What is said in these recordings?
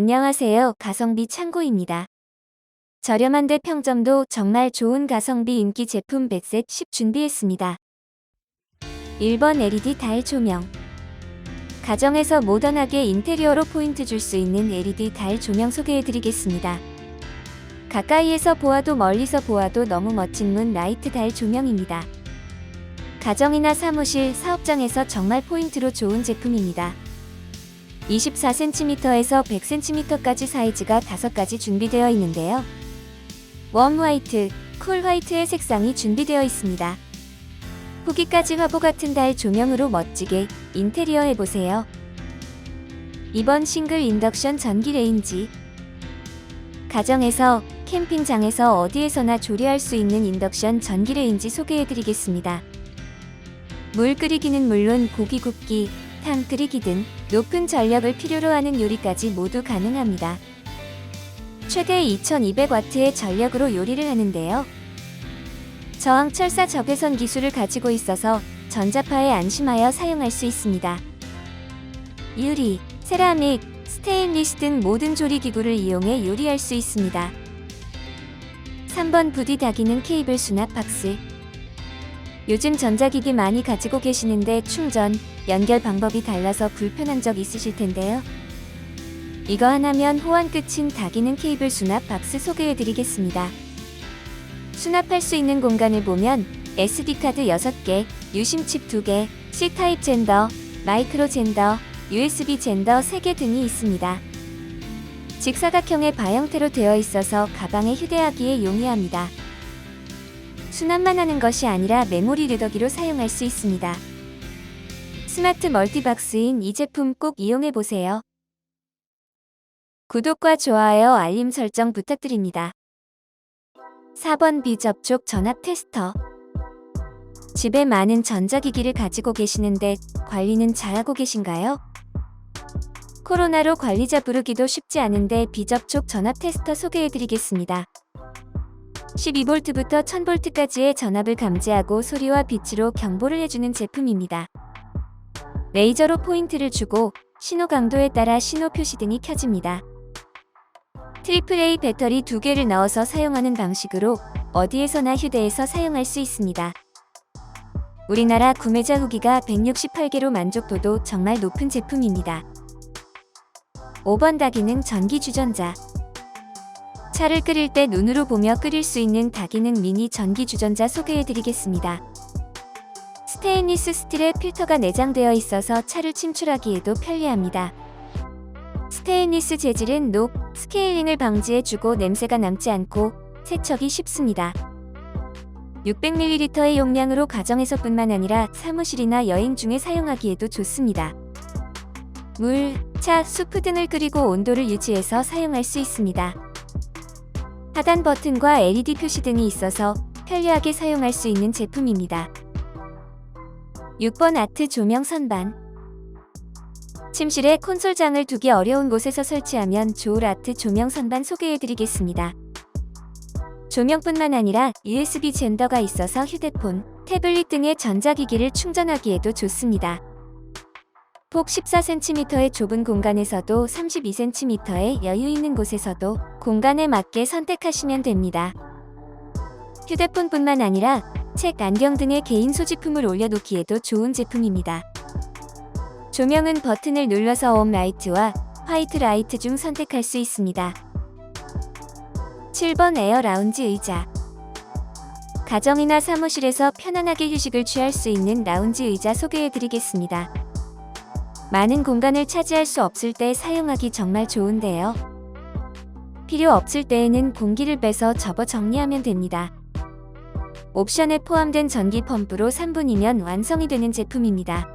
안녕하세요. 가성비 창고입니다. 저렴한데 평점도 정말 좋은 가성비 인기 제품 100셋 10 준비했습니다. 1번 LED 달 조명. 가정에서 모던하게 인테리어로 포인트 줄 수 있는 LED 달 조명 소개해드리겠습니다. 가까이에서 보아도 멀리서 보아도 너무 멋진 문 라이트 달 조명입니다. 가정이나 사무실, 사업장에서 정말 포인트로 좋은 제품입니다. 24cm에서 100cm까지 사이즈가 5가지 준비되어 있는데요. 웜 화이트, 쿨 화이트의 색상이 준비되어 있습니다. 후기까지 화보 같은 달 조명으로 멋지게 인테리어 해보세요. 이번 싱글 인덕션 전기 레인지 가정에서 캠핑장에서 어디에서나 조리할 수 있는 인덕션 전기 레인지 소개해드리겠습니다. 물 끓이기는 물론 고기 굽기, 탕 끓이기 등 높은 전력을 필요로 하는 요리까지 모두 가능합니다. 최대 2200W의 전력으로 요리를 하는데요. 저항 철사 적외선 기술을 가지고 있어서 전자파에 안심하여 사용할 수 있습니다. 유리, 세라믹, 스테인리스 등 모든 조리 기구를 이용해 요리할 수 있습니다. 3번 부디 닭이는 케이블 수납 박스. 요즘 전자기기 많이 가지고 계시는데 충전, 연결 방법이 달라서 불편한 적 있으실 텐데요. 이거 하나면 호환 끝인 다기능 케이블 수납 박스 소개해 드리겠습니다. 수납할 수 있는 공간을 보면 SD카드 6개, 유심칩 2개, C타입 젠더, 마이크로 젠더, USB 젠더 3개 등이 있습니다. 직사각형의 바 형태로 되어 있어서 가방에 휴대하기에 용이합니다. 수납만 하는 것이 아니라 메모리 리더기로 사용할 수 있습니다. 스마트 멀티박스인 이 제품 꼭 이용해 보세요. 구독과 좋아요, 알림 설정 부탁드립니다. 4번 비접촉 전압 테스터. 집에 많은 전자기기를 가지고 계시는데 관리는 잘하고 계신가요? 코로나로 관리자 부르기도 쉽지 않은데 비접촉 전압 테스터 소개해드리겠습니다. 12V부터 1000V까지의 전압을 감지하고 소리와 빛으로 경보를 해주는 제품입니다. 레이저로 포인트를 주고 신호 강도에 따라 신호 표시 등이 켜집니다. 트리플 A 배터리 두 개를 넣어서 사용하는 방식으로 어디에서나 휴대해서 사용할 수 있습니다. 우리나라 구매자 후기가 168개로 만족도도 정말 높은 제품입니다. 5번 다기능 전기 주전자. 차를 끓일 때 눈으로 보며 끓일 수 있는 다기능 미니 전기 주전자 소개해 드리겠습니다. 스테인리스 스틸에 필터가 내장되어 있어서 차를 침출하기에도 편리합니다. 스테인리스 재질은 녹, 스케일링을 방지해주고 냄새가 남지 않고 세척이 쉽습니다. 600ml의 용량으로 가정에서뿐만 아니라 사무실이나 여행 중에 사용하기에도 좋습니다. 물, 차, 수프 등을 끓이고 온도를 유지해서 사용할 수 있습니다. 하단 버튼과 LED 표시 등이 있어서 편리하게 사용할 수 있는 제품입니다. 6번 아트 조명 선반 침실에 콘솔장을 두기 어려운 곳에서 설치하면 좋을 아트 조명 선반 소개해드리겠습니다. 조명뿐만 아니라 USB 젠더가 있어서 휴대폰, 태블릿 등의 전자기기를 충전하기에도 좋습니다. 폭 14cm의 좁은 공간에서도 32cm의 여유 있는 곳에서도 공간에 맞게 선택하시면 됩니다. 휴대폰뿐만 아니라 책, 안경 등의 개인 소지품을 올려놓기에도 좋은 제품입니다. 조명은 버튼을 눌러서 웜 라이트와 화이트 라이트 중 선택할 수 있습니다. 7번 에어 라운지 의자. 가정이나 사무실에서 편안하게 휴식을 취할 수 있는 라운지 의자 소개해 드리겠습니다. 많은 공간을 차지할 수 없을 때 사용하기 정말 좋은데요. 필요 없을 때에는 공기를 빼서 접어 정리하면 됩니다. 옵션에 포함된 전기 펌프로 3분이면 완성이 되는 제품입니다.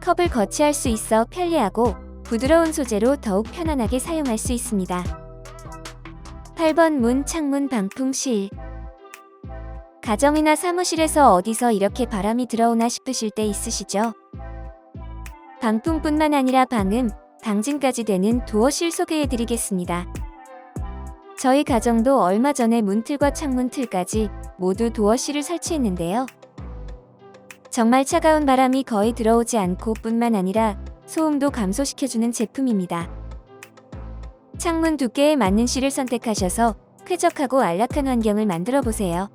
컵을 거치할 수 있어 편리하고 부드러운 소재로 더욱 편안하게 사용할 수 있습니다. 8번 문 창문 방풍 실 가정이나 사무실에서 어디서 이렇게 바람이 들어오나 싶으실 때 있으시죠? 방풍뿐만 아니라 방음, 방진까지 되는 도어실 소개해 드리겠습니다. 저희 가정도 얼마 전에 문틀과 창문 틀까지 모두 도어실을 설치했는데요. 정말 차가운 바람이 거의 들어오지 않고 뿐만 아니라 소음도 감소시켜주는 제품입니다. 창문 두께에 맞는 실을 선택하셔서 쾌적하고 안락한 환경을 만들어 보세요.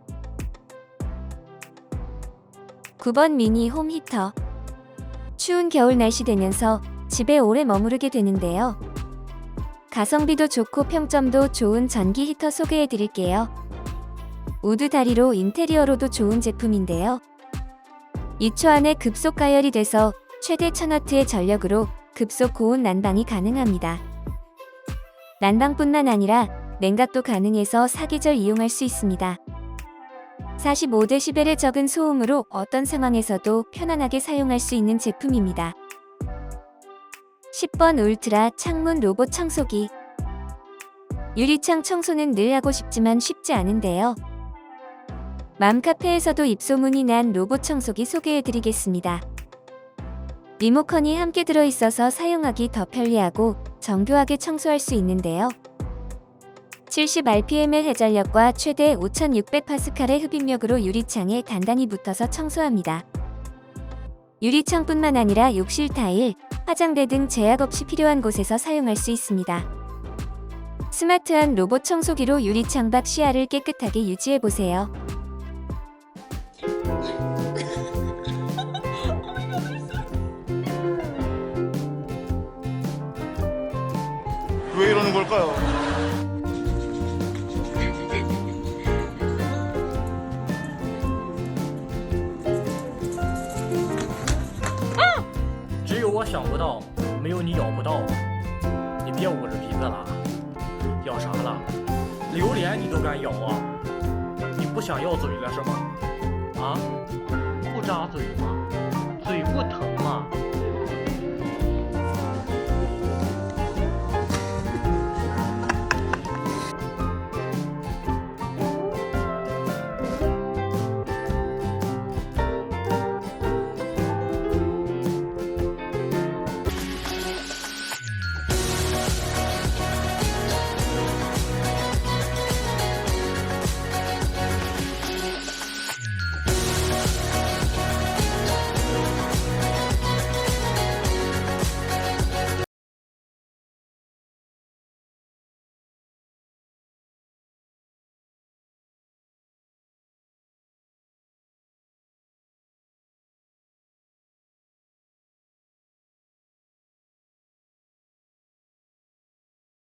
9번 미니 홈 히터. 추운 겨울 날씨 되면서 집에 오래 머무르게 되는데요. 가성비도 좋고 평점도 좋은 전기 히터 소개해 드릴게요. 우드 다리로 인테리어로도 좋은 제품인데요. 2초 안에 급속 가열이 돼서 최대 1000W의 전력으로 급속 고온 난방이 가능합니다. 난방뿐만 아니라 냉각도 가능해서 사계절 이용할 수 있습니다. 45dB의 적은 소음으로 어떤 상황에서도 편안하게 사용할 수 있는 제품입니다. 10번 울트라 창문 로봇 청소기 유리창 청소는 늘 하고 싶지만 쉽지 않은데요. 맘카페에서도 입소문이 난 로봇 청소기 소개해 드리겠습니다. 리모컨이 함께 들어있어서 사용하기 더 편리하고 정교하게 청소할 수 있는데요. 70rpm의 해전력과 최대 5600파스칼의 흡입력으로 유리창에 단단히 붙어서 청소합니다. 유리창뿐만 아니라 욕실 타일, 화장대 등 제약 없이 필요한 곳에서 사용할 수 있습니다. 스마트한 로봇 청소기로 유리창 밖 시야를 깨끗하게 유지해 보세요. 왜 이러는 걸까요? 想不到没有你咬不到。你别捂着鼻子了咬啥了？榴莲你都敢咬啊？你不想要嘴了是吗？啊？不扎嘴吗？嘴不疼吗？